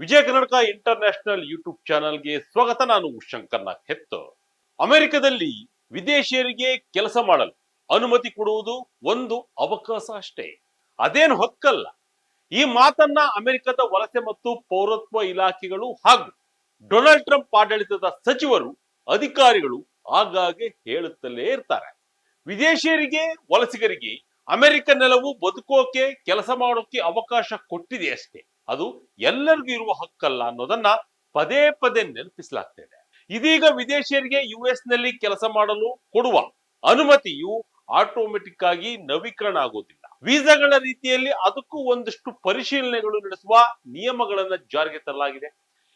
Vijaya Karnataka international YouTube ಚಾನೆಲ್ಗೆ ಸ್ವಾಗತ. ನಾನು ಶಂಕರ್ನ ಹೆತ್ತು ಅಮೆರಿಕದಲ್ಲಿ ವಿದೇಶಿಯರಿಗೆ ಕೆಲಸ ಮಾಡಲು ಅನುಮತಿ ಕೊಡುವುದು ಒಂದು ಅವಕಾಶ ಅಷ್ಟೇ. ಅದೇನು ಹಕ್ಕಲ್ಲ. ಈ ಮಾತನ್ನ ಅಮೆರಿಕದ ವಲಸೆ ಮತ್ತು ಪೌರತ್ವ ಇಲಾಖೆಗಳು ಹಾಗೂ ಡೊನಾಲ್ಡ್ ಟ್ರಂಪ್ ಆಡಳಿತದ ಸಚಿವರು, ಅಧಿಕಾರಿಗಳು ಆಗಾಗ್ಗೆ ಹೇಳುತ್ತಲೇ ಇರ್ತಾರೆ. ವಿದೇಶಿಯರಿಗೆ, ವಲಸಿಗರಿಗೆ ಅಮೆರಿಕ ನೆಲವು ಬದುಕೋಕೆ, ಕೆಲಸ ಮಾಡೋಕೆ ಅವಕಾಶ ಕೊಟ್ಟಿದೆ ಅಷ್ಟೇ. ಅದು ಎಲ್ಲರಿಗೂ ಇರುವ ಹಕ್ಕಲ್ಲ ಅನ್ನೋದನ್ನ ಪದೇ ಪದೇ ನೆನಪಿಸಲಾಗ್ತಿದೆ ಇದೀಗ ವಿದೇಶಿಯರಿಗೆ ಯು ಎಸ್ನಲ್ಲಿ ಕೆಲಸ ಮಾಡಲು ಕೊಡುವ ಅನುಮತಿಯು ಆಟೋಮೆಟಿಕ್ ಆಗಿ ನವೀಕರಣ ಆಗೋದಿಲ್ಲ. ವೀಸಾಗಳ ರೀತಿಯಲ್ಲಿ ಅದಕ್ಕೂ ಒಂದಷ್ಟು ಪರಿಶೀಲನೆಗಳು ನಡೆಸುವ ನಿಯಮಗಳನ್ನ ಜಾರಿಗೆ ತರಲಾಗಿದೆ.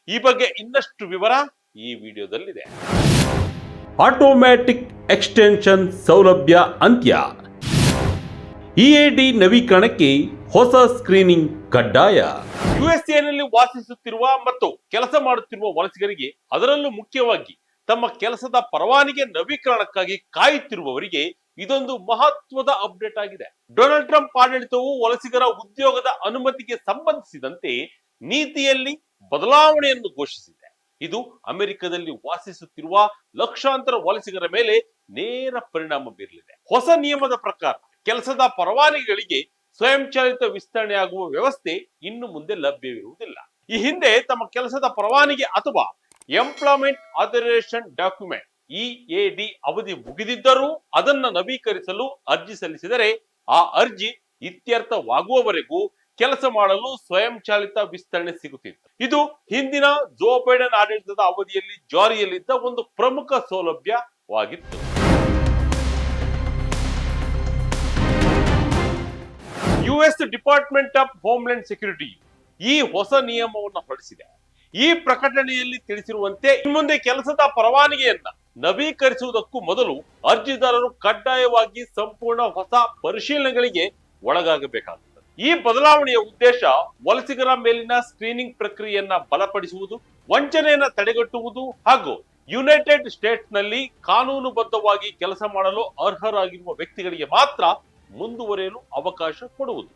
ಈ ಬಗ್ಗೆ ಇನ್ನಷ್ಟು ವಿವರ ಈ ವಿಡಿಯೋದಲ್ಲಿದೆ. ಆಟೋಮ್ಯಾಟಿಕ್ ಎಕ್ಸ್ಟೆನ್ಷನ್ ಸೌಲಭ್ಯ ಅಂತ್ಯ. ಇಎಡಿ ನವೀಕರಣಕ್ಕೆ ಹೊಸ ಸ್ಕ್ರೀನಿಂಗ್ ಕಡ್ಡಾಯ. ಯುಎಸ್ಎನಲ್ಲಿ ವಾಸಿಸುತ್ತಿರುವ ಮತ್ತು ಕೆಲಸ ಮಾಡುತ್ತಿರುವ ವಲಸಿಗರಿಗೆ ಅದರಲ್ಲೂ ಮುಖ್ಯವಾಗಿ ತಮ್ಮ ಕೆಲಸದ ಪರವಾನಿಗೆ ನವೀಕರಣಕ್ಕಾಗಿ ಕಾಯುತ್ತಿರುವವರಿಗೆ ಇದೊಂದು ಮಹತ್ವದ ಅಪ್ಡೇಟ್ ಆಗಿದೆ. ಡೊನಾಲ್ಡ್ ಟ್ರಂಪ್ ಆಡಳಿತವು ವಲಸಿಗರ ಉದ್ಯೋಗದ ಅನುಮತಿಗೆ ಸಂಬಂಧಿಸಿದಂತೆ ನೀತಿಯಲ್ಲಿ ಬದಲಾವಣೆಯನ್ನು ಘೋಷಿಸಿದೆ. ಇದು ಅಮೆರಿಕದಲ್ಲಿ ವಾಸಿಸುತ್ತಿರುವ ಲಕ್ಷಾಂತರ ವಲಸಿಗರ ಮೇಲೆ ನೇರ ಪರಿಣಾಮ ಬೀರಲಿದೆ. ಹೊಸ ನಿಯಮದ ಪ್ರಕಾರ ಕೆಲಸದ ಪರವಾನಗಿಗಳಿಗೆ ಸ್ವಯಂಚಾಲಿತ ವಿಸ್ತರಣೆಯಾಗುವ ವ್ಯವಸ್ಥೆ ಇನ್ನು ಮುಂದೆ ಲಭ್ಯವಿರುವುದಿಲ್ಲ. ಈ ಹಿಂದೆ ತಮ್ಮ ಕೆಲಸದ ಪರವಾನಗಿ ಅಥವಾ ಎಂಪ್ಲಾಯ್ಮೆಂಟ್ ಆಥರೈಸೇಷನ್ ಡಾಕ್ಯುಮೆಂಟ್ ಇಎಡಿ ಅವಧಿ ಮುಗಿದಿದ್ದರೂ ಅದನ್ನು ನವೀಕರಿಸಲು ಅರ್ಜಿ ಸಲ್ಲಿಸಿದರೆ ಆ ಅರ್ಜಿ ಇತ್ಯರ್ಥವಾಗುವವರೆಗೂ ಕೆಲಸ ಮಾಡಲು ಸ್ವಯಂಚಾಲಿತ ವಿಸ್ತರಣೆ ಸಿಗುತ್ತಿತ್ತು. ಇದು ಹಿಂದಿನ ಜೋ ಬೈಡನ್ ಆಡಳಿತದ ಅವಧಿಯಲ್ಲಿ ಜಾರಿಯಲ್ಲಿದ್ದ ಒಂದು ಪ್ರಮುಖ ಸೌಲಭ್ಯವಾಗಿತ್ತು. US department of homeland security ಈ ಹೊಸ ನಿಯಮವನ್ನು ಹೊರಡಿಸಿದೆ. ಈ ಪ್ರಕಟಣೆಯಲ್ಲಿ ತಿಳಿಸಿರುವಂತೆ ಇನ್ಮುಂದೆ ಕೆಲಸದ ಪರವಾನಗಿಯನ್ನ ನವೀಕರಿಸುವುದಕ್ಕೂ ಮೊದಲು ಅರ್ಜಿದಾರರು ಕಡ್ಡಾಯವಾಗಿ ಸಂಪೂರ್ಣ ಹೊಸ ಪರಿಶೀಲನೆಗಳಿಗೆ ಒಳಗಾಗಬೇಕಾಗುತ್ತದೆ. ಈ ಬದಲಾವಣೆಯ ಉದ್ದೇಶ ವಲಸಿಗರ ಮೇಲಿನ ಸ್ಕ್ರೀನಿಂಗ್ ಪ್ರಕ್ರಿಯೆಯನ್ನ ಬಲಪಡಿಸುವುದು, ವಂಚನೆಯನ್ನ ತಡೆಗಟ್ಟುವುದು ಹಾಗೂ ಯುನೈಟೆಡ್ ಸ್ಟೇಟ್ಸ್ನಲ್ಲಿ ಕಾನೂನುಬದ್ಧವಾಗಿ ಕೆಲಸ ಮಾಡಲು ಅರ್ಹರಾಗಿರುವ ವ್ಯಕ್ತಿಗಳಿಗೆ ಮಾತ್ರ ಮುಂದುವರಿಯಲು ಅವಕಾಶ ಕೊಡುವುದು.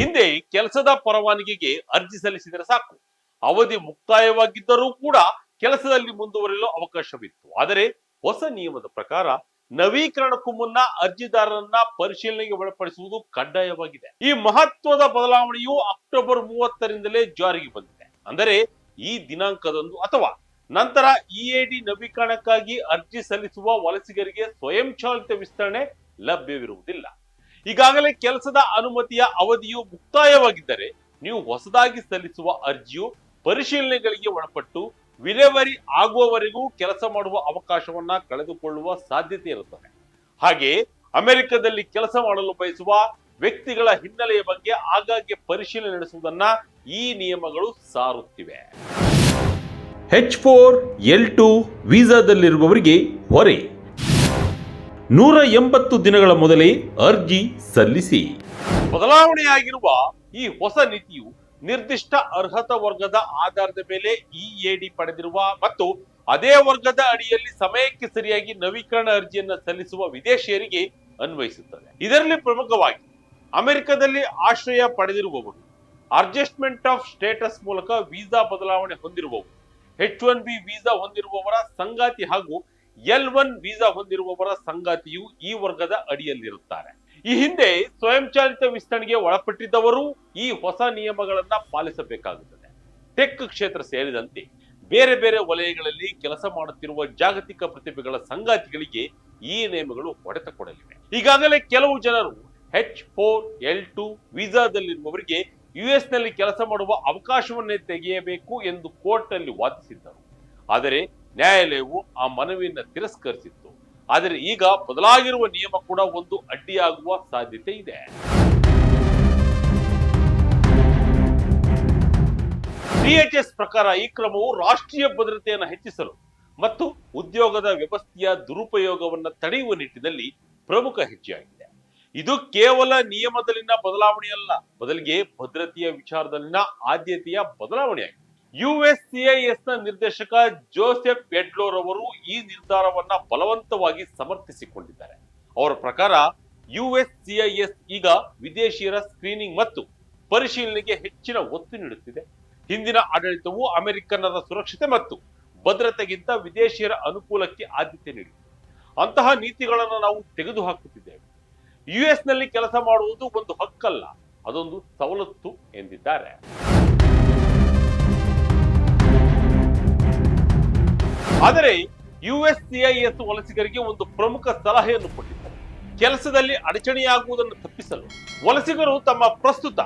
ಹಿಂದೆ ಕೆಲಸದ ಪರವಾನಗಿಗೆ ಅರ್ಜಿ ಸಲ್ಲಿಸಿದರೆ ಸಾಕು. ಅವಧಿ ಮುಕ್ತಾಯವಾಗಿದ್ದರೂ ಕೂಡ ಕೆಲಸದಲ್ಲಿ ಮುಂದುವರಿಯಲು ಅವಕಾಶವಿತ್ತು. ಆದರೆ ಹೊಸ ನಿಯಮದ ಪ್ರಕಾರ ನವೀಕರಣಕ್ಕೂ ಮುನ್ನ ಅರ್ಜಿದಾರರನ್ನ ಪರಿಶೀಲನೆಗೆ ಒಳಪಡಿಸುವುದು ಕಡ್ಡಾಯವಾಗಿದೆ. ಈ ಮಹತ್ವದ ಬದಲಾವಣೆಯು ಅಕ್ಟೋಬರ್ ಮೂವತ್ತರಿಂದಲೇ ಜಾರಿಗೆ ಬಂದಿದೆ. ಅಂದರೆ ಈ ದಿನಾಂಕದಂದು ಅಥವಾ ನಂತರ ಇಎಡಿ ನವೀಕರಣಕ್ಕಾಗಿ ಅರ್ಜಿ ಸಲ್ಲಿಸುವ ವಲಸಿಗರಿಗೆ ಸ್ವಯಂಚಾಲಿತ ವಿಸ್ತರಣೆ ಲಭ್ಯವಿರುವುದಿಲ್ಲ. ಈಗಾಗಲೇ ಕೆಲಸದ ಅನುಮತಿಯ ಅವಧಿಯು ಮುಕ್ತಾಯವಾಗಿದ್ದರೆ ನೀವು ಹೊಸದಾಗಿ ಸಲ್ಲಿಸುವ ಅರ್ಜಿಯು ಪರಿಶೀಲನೆಗಳಿಗೆ ಒಳಪಟ್ಟು ವಿಲೇವರಿ ಆಗುವವರೆಗೂ ಕೆಲಸ ಮಾಡುವ ಅವಕಾಶವನ್ನ ಕಳೆದುಕೊಳ್ಳುವ ಸಾಧ್ಯತೆ ಇರುತ್ತದೆ. ಹಾಗೆ ಅಮೆರಿಕದಲ್ಲಿ ಕೆಲಸ ಮಾಡಲು ಬಯಸುವ ವ್ಯಕ್ತಿಗಳ ಹಿನ್ನೆಲೆಯ ಬಗ್ಗೆ ಆಗಾಗ್ಗೆ ಪರಿಶೀಲನೆ ನಡೆಸುವುದನ್ನ ಈ ನಿಯಮಗಳು ಸಾರುತ್ತಿವೆ. ಹೆಚ್ ಫೋರ್ ಎಲ್ ಟು ವೀಸಾದಲ್ಲಿರುವವರಿಗೆ ಹೊರೆ. ನೂರ ಎಂಬತ್ತು ದಿನಗಳ ಮೊದಲೇ ಅರ್ಜಿ ಸಲ್ಲಿಸಿ. ಬದಲಾವಣೆಯಾಗಿರುವ ಈ ಹೊಸ ನೀತಿಯು ನಿರ್ದಿಷ್ಟ ಅರ್ಹತಾ ವರ್ಗದ ಆಧಾರದ ಮೇಲೆ ಇಎಡಿ ಪಡೆದಿರುವ ಮತ್ತು ಅದೇ ವರ್ಗದ ಅಡಿಯಲ್ಲಿ ಸಮಯಕ್ಕೆ ಸರಿಯಾಗಿ ನವೀಕರಣ ಅರ್ಜಿಯನ್ನು ಸಲ್ಲಿಸುವ ವಿದೇಶಿಯರಿಗೆ ಅನ್ವಯಿಸುತ್ತದೆ. ಇದರಲ್ಲಿ ಪ್ರಮುಖವಾಗಿ ಅಮೆರಿಕದಲ್ಲಿ ಆಶ್ರಯ ಪಡೆದಿರುವವರು ಅಡ್ಜಸ್ಟ್ಮೆಂಟ್ ಆಫ್ ಸ್ಟೇಟಸ್ ಮೂಲಕ ವೀಸಾ ಬದಲಾವಣೆ ಹೊಂದಿರುವವರು ಎಚ್ ಒನ್ ಬಿ ವೀಸಾ ಹೊಂದಿರುವವರ ಸಂಗಾತಿ ಹಾಗೂ ಎಲ್ ಒನ್ ವೀಸಾ ಹೊಂದಿರುವವರ ಸಂಗಾತಿಯು ಈ ವರ್ಗದ ಅಡಿಯಲ್ಲಿರುತ್ತಾರೆ. ಈ ಹಿಂದೆ ಸ್ವಯಂಚಾಲಿತ ವಿಸ್ತರಣೆಗೆ ಒಳಪಟ್ಟಿದ್ದವರು ಈ ಹೊಸ ನಿಯಮಗಳನ್ನ ಪಾಲಿಸಬೇಕಾಗುತ್ತದೆ. ಟೆಕ್ ಕ್ಷೇತ್ರ ಸೇರಿದಂತೆ ಬೇರೆ ಬೇರೆ ವಲಯಗಳಲ್ಲಿ ಕೆಲಸ ಮಾಡುತ್ತಿರುವ ಜಾಗತಿಕ ಪ್ರತಿಭೆಗಳ ಸಂಗಾತಿಗಳಿಗೆ ಈ ನಿಯಮಗಳು ಹೊಡೆತ ಕೊಡಲಿವೆ ಈಗಾಗಲೇ ಕೆಲವು ಜನರು ಎಚ್ ಫೋರ್ ಎಲ್ ಟು ವೀಸಾದಲ್ಲಿರುವವರಿಗೆ ಯುಎಸ್ನಲ್ಲಿ ಕೆಲಸ ಮಾಡುವ ಅವಕಾಶವನ್ನೇ ತೆಗೆಯಬೇಕು ಎಂದು ಕೋರ್ಟ್ನಲ್ಲಿ ವಾದಿಸಿದ್ದರು. ಆದರೆ ನ್ಯಾಯಾಲಯವು ಆ ಮನವಿಯನ್ನು ತಿರಸ್ಕರಿಸಿತ್ತು. ಆದರೆ ಈಗ ಬದಲಾಗಿರುವ ನಿಯಮ ಕೂಡ ಒಂದು ಅಡ್ಡಿಯಾಗುವ ಸಾಧ್ಯತೆ ಇದೆ. ಡಿಎಚ್ಎಸ್ ಪ್ರಕಾರ ಈ ಕ್ರಮವು ರಾಷ್ಟ್ರೀಯ ಭದ್ರತೆಯನ್ನು ಹೆಚ್ಚಿಸಲು ಮತ್ತು ಉದ್ಯೋಗದ ವ್ಯವಸ್ಥೆಯ ದುರುಪಯೋಗವನ್ನು ತಡೆಯುವ ನಿಟ್ಟಿನಲ್ಲಿ ಪ್ರಮುಖ ಹೆಜ್ಜೆಯಾಗಿದೆ. ಇದು ಕೇವಲ ನಿಯಮದಲ್ಲಿನ ಬದಲಾವಣೆಯಲ್ಲ ಬದಲಿಗೆ ಭದ್ರತೆಯ ವಿಚಾರದಲ್ಲಿನ ಆದ್ಯತೆಯ ಬದಲಾವಣೆಯಾಗಿದೆ ನ ನಿರ್ದೇಶಕ ಜೋಸೆಫ್ ಎಡ್ಲೋರ್ ಅವರು ಈ ನಿರ್ಧಾರವನ್ನ ಬಲವಂತವಾಗಿ ಸಮರ್ಥಿಸಿಕೊಂಡಿದ್ದಾರೆ. ಅವರ ಪ್ರಕಾರ ಯುಎಸ್ಸಿಐಎಸ್ ಈಗ ವಿದೇಶಿಯರ ಸ್ಕ್ರೀನಿಂಗ್ ಮತ್ತು ಪರಿಶೀಲನೆಗೆ ಹೆಚ್ಚಿನ ಒತ್ತು ನೀಡುತ್ತಿದೆ. ಹಿಂದಿನ ಆಡಳಿತವು ಅಮೆರಿಕನ್ನರ ಸುರಕ್ಷತೆ ಮತ್ತು ಭದ್ರತೆಗಿಂತ ವಿದೇಶಿಯರ ಅನುಕೂಲಕ್ಕೆ ಆದ್ಯತೆ ನೀಡಿದೆ ಅಂತಹ ನೀತಿಗಳನ್ನು ನಾವು ತೆಗೆದುಹಾಕುತ್ತಿದ್ದೇವೆ. ಯುಎಸ್ನಲ್ಲಿ ಕೆಲಸ ಮಾಡುವುದು ಒಂದು ಹಕ್ಕಲ್ಲ, ಅದೊಂದು ಸವಲತ್ತು ಎಂದಿದ್ದಾರೆ. ಆದರೆ ಯುಎಸ್ಸಿಐಎಸ್ ವಲಸಿಗರಿಗೆ ಒಂದು ಪ್ರಮುಖ ಸಲಹೆಯನ್ನು ಕೊಟ್ಟಿದ್ದಾರೆ. ಕೆಲಸದಲ್ಲಿ ಅಡಚಣೆಯಾಗುವುದನ್ನು ತಪ್ಪಿಸಲು ವಲಸಿಗರು ತಮ್ಮ ಪ್ರಸ್ತುತ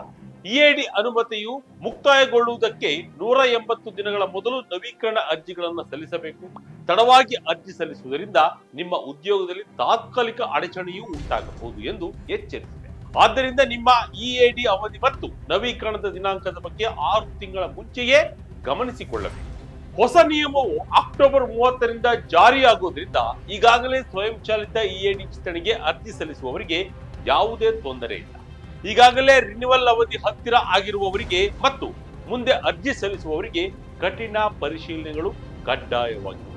ಇಐಡಿ ಅನುಮತಿಯು ಮುಕ್ತಾಯಗೊಳ್ಳುವುದಕ್ಕೆ ನೂರ ಎಂಬತ್ತು ದಿನಗಳ ಮೊದಲು ನವೀಕರಣ ಅರ್ಜಿಗಳನ್ನು ಸಲ್ಲಿಸಬೇಕು. ತಡವಾಗಿ ಅರ್ಜಿ ಸಲ್ಲಿಸುವುದರಿಂದ ನಿಮ್ಮ ಉದ್ಯೋಗದಲ್ಲಿ ತಾತ್ಕಾಲಿಕ ಅಡಚಣೆಯೂ ಉಂಟಾಗಬಹುದು ಎಂದು ಎಚ್ಚರಿಸಿದೆ. ಆದ್ದರಿಂದ ನಿಮ್ಮ ಇಎಡಿ ಅವಧಿ ಮತ್ತು ನವೀಕರಣದ ದಿನಾಂಕದ ಬಗ್ಗೆ ಆರು ತಿಂಗಳ ಮುಂಚೆಯೇ ಗಮನಿಸಿಕೊಳ್ಳಬೇಕು. ಹೊಸ ನಿಯಮವು ಅಕ್ಟೋಬರ್ ಮೂವತ್ತರಿಂದ ಜಾರಿಯಾಗುವುದರಿಂದ ಈಗಾಗಲೇ ಸ್ವಯಂಚಾಲಿತ ಇಎಡಿ ವಿಸ್ತರಣೆಗೆ ಅರ್ಜಿ ಸಲ್ಲಿಸುವವರಿಗೆ ಯಾವುದೇ ತೊಂದರೆ ಇಲ್ಲ. ಈಗಾಗಲೇ ರಿನ್ಯೂವಲ್ ಅವಧಿ ಹತ್ತಿರ ಆಗಿರುವವರಿಗೆ ಮತ್ತು ಮುಂದೆ ಅರ್ಜಿ ಸಲ್ಲಿಸುವವರಿಗೆ ಕಠಿಣ ಪರಿಶೀಲನೆಗಳು ಕಡ್ಡಾಯವಾಗಿರುತ್ತವೆ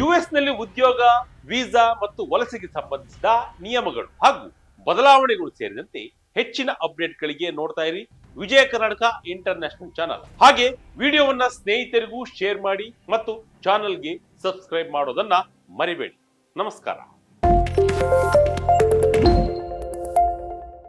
ಯುಎಸ್ನಲ್ಲಿ ಉದ್ಯೋಗ, ವೀಸಾ ಮತ್ತು ವಲಸೆಗೆ ಸಂಬಂಧಿಸಿದ ನಿಯಮಗಳು ಹಾಗೂ ಬದಲಾವಣೆಗಳು ಸೇರಿದಂತೆ ಹೆಚ್ಚಿನ ಅಪ್ಡೇಟ್ಗಳಿಗೆ ನೋಡ್ತಾ ಇರಿ ವಿಜಯ ಕರ್ನಾಟಕ ಇಂಟರ್ನ್ಯಾಷನಲ್ ಚಾನಲ್. ಹಾಗೆ ವಿಡಿಯೋವನ್ನ ಸ್ನೇಹಿತರಿಗೂ ಶೇರ್ ಮಾಡಿ ಮತ್ತು ಚಾನಲ್ಗೆ ಸಬ್ಸ್ಕ್ರೈಬ್ ಮಾಡೋದನ್ನ ಮರಿಬೇಡಿ. ನಮಸ್ಕಾರ.